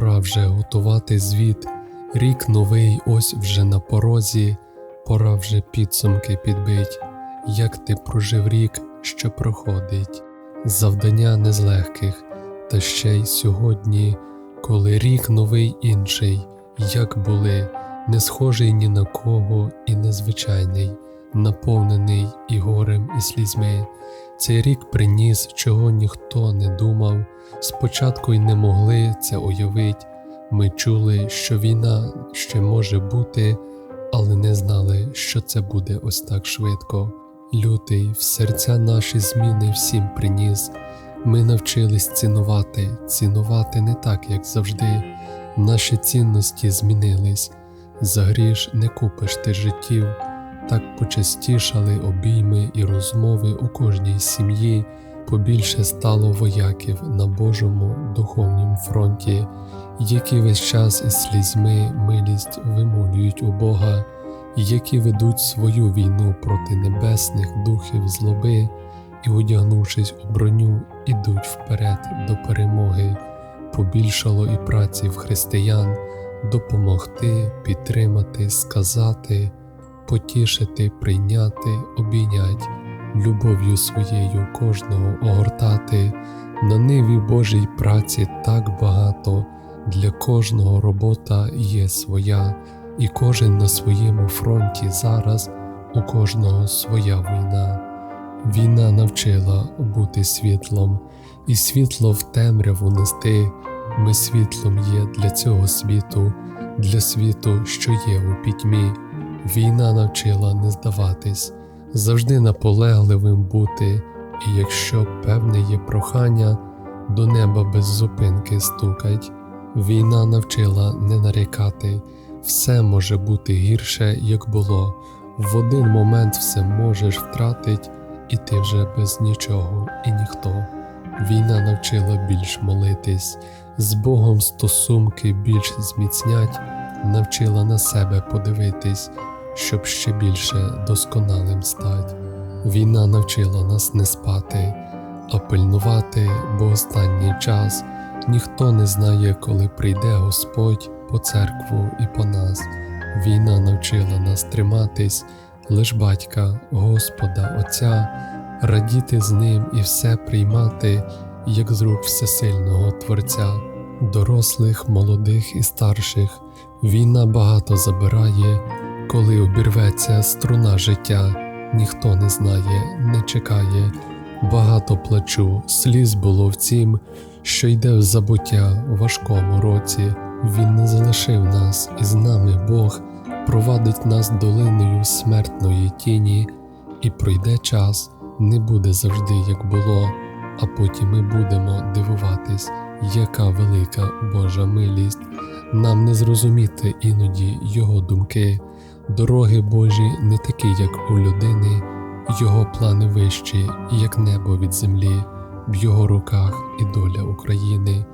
Пора вже готувати звіт. Рік новий ось вже на порозі, пора вже підсумки підбить, як ти прожив рік, що проходить. Завдання не з легких, та ще й сьогодні, коли рік новий інший, як були, не схожий ні на кого і незвичайний, наповнений і горем, і слізьми. Цей рік приніс, чого ніхто не думав, спочатку й не могли це уявить. Ми чули, що війна ще може бути, але не знали, що це буде ось так швидко. Лютий в серця наші зміни всім приніс. Ми навчились цінувати, цінувати не так, як завжди. Наші цінності змінились. За гріш не купиш ти життів, так почастішали обійми і розмови у кожній сім'ї. Побільше стало вояків на Божому духовнім фронті, які весь час із слізьми милість вимолюють у Бога, які ведуть свою війну проти небесних духів злоби і, одягнувшись у броню, ідуть вперед до перемоги. Побільшало і праці в християн допомогти, підтримати, сказати, потішити, прийняти, обійнять любов'ю своєю кожного огортати, на ниві Божій праці так багато, для кожного робота є своя, і кожен на своєму фронті зараз у кожного своя війна. Війна навчила бути світлом, і світло в темряву нести. Ми світлом є для цього світу, для світу, що є у пітьмі. Війна навчила не здаватись завжди наполегливим бути, і якщо певне є прохання, до неба без зупинки стукать. Війна навчила не нарікати, все може бути гірше, як було. В один момент все можеш втратить, і ти вже без нічого і ніхто. Війна навчила більш молитись, з Богом стосунки більш зміцнять, навчила на себе подивитись щоб ще більше досконалим стать. Війна навчила нас не спати, а пильнувати, бо останній час ніхто не знає, коли прийде Господь по церкву і по нас. Війна навчила нас триматись, лиш батька, Господа, Отця, радіти з ним і все приймати, як з рук всесильного Творця, дорослих, молодих і старших. Війна багато забирає. Коли обірветься струна життя, ніхто не знає, не чекає, багато плачу, сліз було в цім, що йде в забуття в важкому році. Він не залишив нас, і з нами Бог провадить нас долиною смертної тіні, і пройде час, не буде завжди, як було, а потім ми будемо дивуватись, яка велика Божа милість, нам не зрозуміти іноді Його думки. Дороги Божі не такі, як у людини, Його плани вищі, як небо від землі, в його руках і доля України.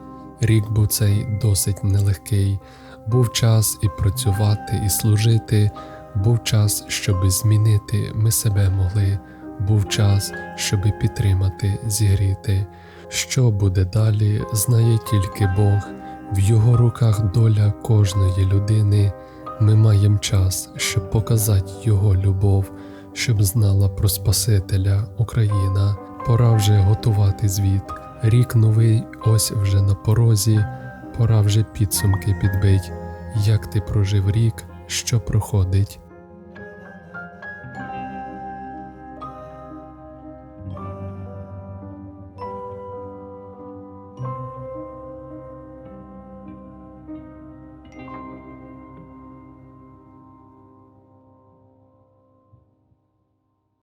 Рік був цей досить нелегкий, був час і працювати, і служити, був час, щоби змінити ми себе могли, був час, щоби підтримати, зігріти. Що буде далі, знає тільки Бог, в його руках доля кожної людини. Ми маємо час, щоб показати Його любов, щоб знала про Спасителя Україна. Пора вже готувати звіт. Рік новий, ось вже на порозі, пора вже підсумки підбить. Як ти прожив рік, що проходить.